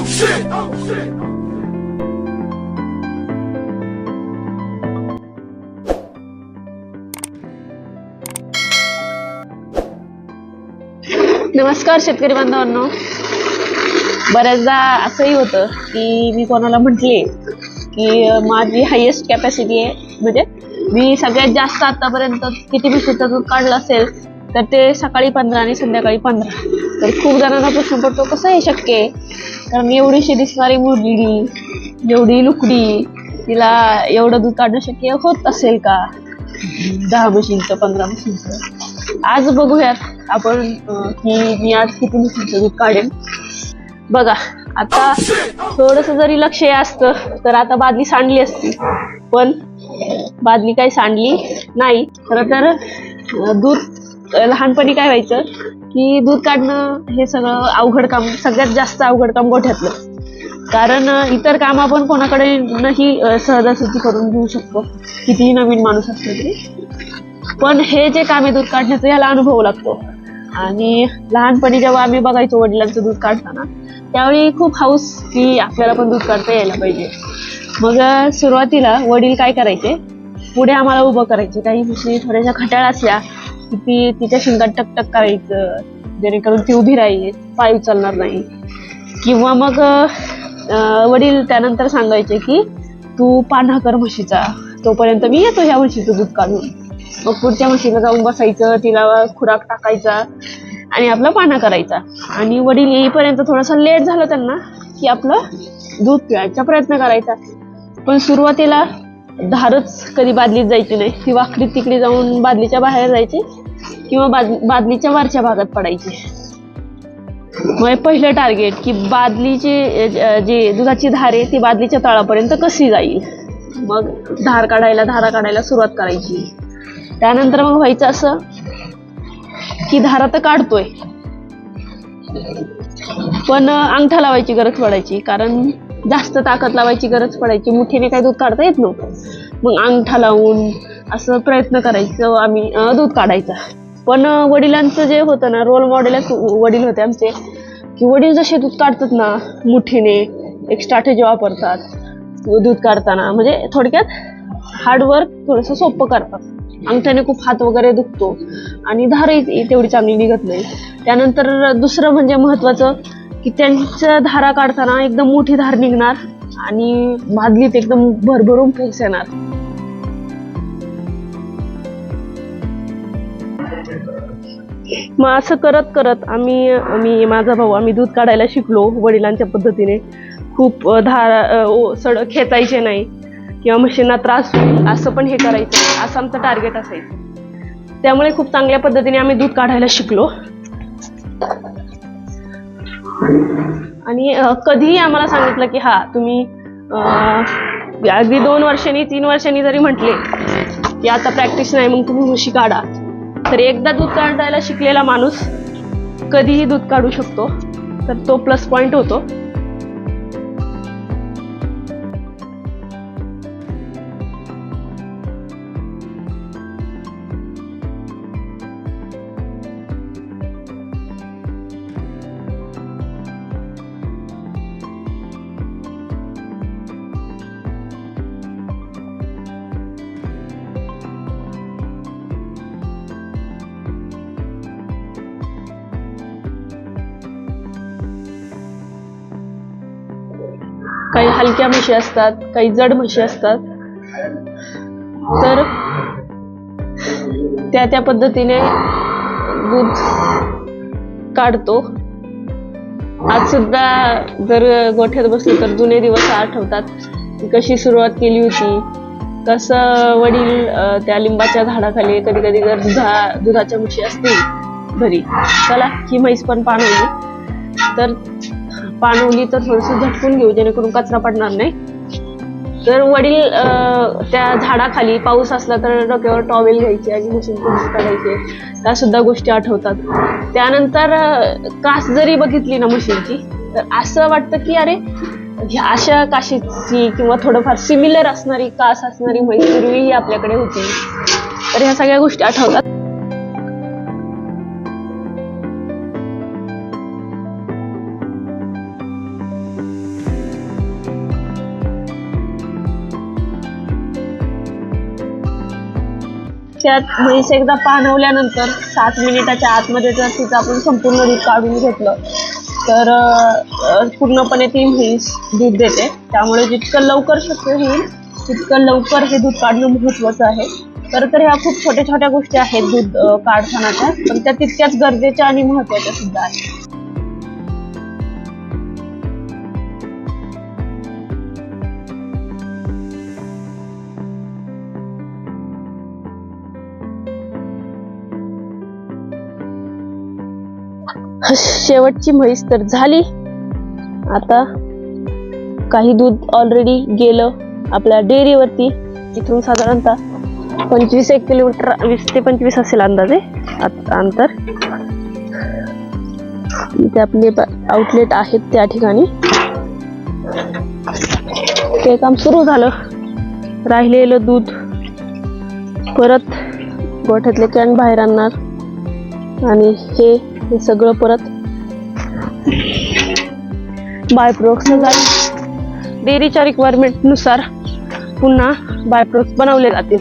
नमस्कार शेतकरी बांधवांनो. बऱ्याचदा असंही होतं की मी कोणाला म्हटले की माझी हायेस्ट कॅपॅसिटी आहे. म्हणजे मी सगळ्यात जास्त आतापर्यंत किती मी दूध काढलं असेल तर ते सकाळी पंधरा आणि संध्याकाळी पंधरा. तर खूप जणांना प्रश्न पडतो कसं हे शक्य? आहे कारण एवढीशी दिसणारी मुलगी एवढी लुकडी तिला एवढं दूध काढणं शक्य होत असेल का? दहा मशीनचं पंधरा मशीनचं आज बघूयात आपण की मी आज किती मशीनचं दूध काढेन. बघा आता थोडस जरी लक्ष असतं तर आता बादली सांडली असती. पण बादली काही सांडली नाही. खरं तर दूध लहानपणी काय व्हायचं की दूध काढणं हे सगळं अवघड काम सगळ्यात जास्त अवघड काम गोठ्यातलं. कारण इतर काम आपण कोणाकडे नाही सहजासहजी करून घेऊ शकतो. कितीही नवीन माणूस असतो तरी. पण हे जे काम आहे दूध काढण्याचं याला अनुभव लागतो. आणि लहानपणी जेव्हा आम्ही बघायचो वडिलांचं दूध काढताना त्यावेळी खूप हाऊस की आपल्याला पण दूध काढता यायला पाहिजे. मग सुरुवातीला वडील काय करायचे? पुढे आम्हाला उभं करायचे. काही गोष्टी थोड्याशा खटाळ असल्या ती तिच्या शिंगात टकटक करायचं जेणेकरून ती उभी राहील पाय उचलणार नाही. किंवा मग वडील त्यानंतर सांगायचे की तू पान्हा कर म्हशीचा. तोपर्यंत मी येतो ह्या म्हशीचं दूध काढून. मग पुढच्या म्हशीला जाऊन बसायचं तिला खुराक टाकायचा आणि आपला पाना करायचा. आणि वडील येईपर्यंत थोडासा लेट झालं त्यांना की आपलं दूध पिळायचा प्रयत्न करायचा. पण सुरुवातीला धारच कधी बादलीत जायची नाही. ती वाकडी तिकडे जाऊन बादलीच्या बाहेर जायची. किंवा बाद बादलीच्या वरच्या भागात पडायची. मग पहिलं टार्गेट की बादलीची जे जी दुधाची धार आहे ती बादलीच्या तळापर्यंत कशी जाईल? मग धार काढायला धारा काढायला सुरुवात करायची. त्यानंतर मग व्हायचं असं की धारा तर काढतोय. पण अंगठा लावायची गरज पडायची. कारण जास्त ताकद लावायची गरज पडायची. मुठीने काही दूध काढता येत नव्हतं. मग अंगठा लावून असं प्रयत्न करायचं आम्ही दूध काढायचा. पण वडिलांचं जे होतं ना रोल मॉडेलच वडील होते आमचे की वडील जसे दूध काढतात ना मुठीने एक स्ट्रॅटेजी वापरतात दूध काढताना. म्हणजे थोडक्यात हार्डवर्क थोडंसं सोपं करतात. अंगठ्याने खूप हात वगैरे दुखतो आणि धारही तेवढी चांगली निघत नाही. त्यानंतर दुसरं म्हणजे महत्वाचं की त्यांच्या धारा काढताना एकदम मोठी धार निघणार आणि भादलीत एकदम भरभरून फेस येणार. मग असं करत करत आम्ही मी माझा भाऊ आम्ही दूध काढायला शिकलो वडिलांच्या पद्धतीने. खूप धार सड खेचायचे नाही. किंवा मशीनना त्रास होईल असं पण हे करायचं असं आमचं टार्गेट असायचं. त्यामुळे खूप चांगल्या पद्धतीने आम्ही दूध काढायला शिकलो. आणि कधीही आम्हाला सांगितलं की हा तुम्ही अगदी दोन वर्षांनी तीन वर्षांनी जरी म्हटले की आता प्रॅक्टिस नाही मग तुम्ही म्हशी काढा. तर एकदा दूध काढायला शिकलेला माणूस कधीही दूध काढू शकतो. तर तो प्लस पॉईंट होतो. काही हलक्या म्हशी असतात काही जड म्हशी असतात. तर त्या त्या पद्धतीने दूध काढतो. आज सुद्धा जर गोठ्यात बसलो तर जुने दिवस आठवतात कशी सुरुवात केली होती कसं वडील त्या लिंबाच्या झाडाखाली कधी कधी जर दुधा दुधाच्या म्हशी असतील घरी चला ही म्हैस पण पाहून तर पाणवली तर थोडस झटकून घेऊ जेणेकरून कचरा पडणार नाही. तर वडील त्या झाडाखाली पाऊस असला तर डोक्यावर टॉवेल घ्यायचे आणि मशीन काढायचे. त्या सुद्धा गोष्टी आठवतात. त्यानंतर कास जरी बघितली ना मशीनची तर असं वाटतं की अरे ह्या अशा काशीची किंवा थोडंफार सिमिलर असणारी कास असणारी मैत्रीही आपल्याकडे होती. तर ह्या सगळ्या गोष्टी आठवतात. त्यात म्हैस एकदा पाणवल्यानंतर सात मिनिटाच्या आतमध्ये जर तिचं आपण संपूर्ण दूध काढून घेतलं तर पूर्णपणे ती म्हैस दूध देते. त्यामुळे जितकं लवकर शक्य होईल तितकं लवकर हे दूध काढणं महत्त्वाचं आहे. तर तर ह्या खूप छोट्या छोट्या गोष्टी आहेत दूध अं, काढतानाच्या पण त्या तितक्याच गरजेच्या आणि महत्त्वाच्या सुद्धा आहेत. शेवटची म्हैस तर झाली. आता काही दूध ऑलरेडी गेलं आपल्या डेअरीवरती इथून साधारणतः पंचवीस एक किलोमीटर वीस ते पंचवीस असेल अंदाजे अंतर. इथे आपले आउटलेट आहेत त्या ठिकाणी. ते काम सुरू झालं. राहिलेलं दूध परत गोठ्यातले कॅन बाहेर आणणार. आणि हे हे सगळं परत बायप्रोक्स प्रोडक्ट्स डेअरीच्या रिक्वायरमेंटनुसार पुन्हा बायप्रोक्स बनवले जातील.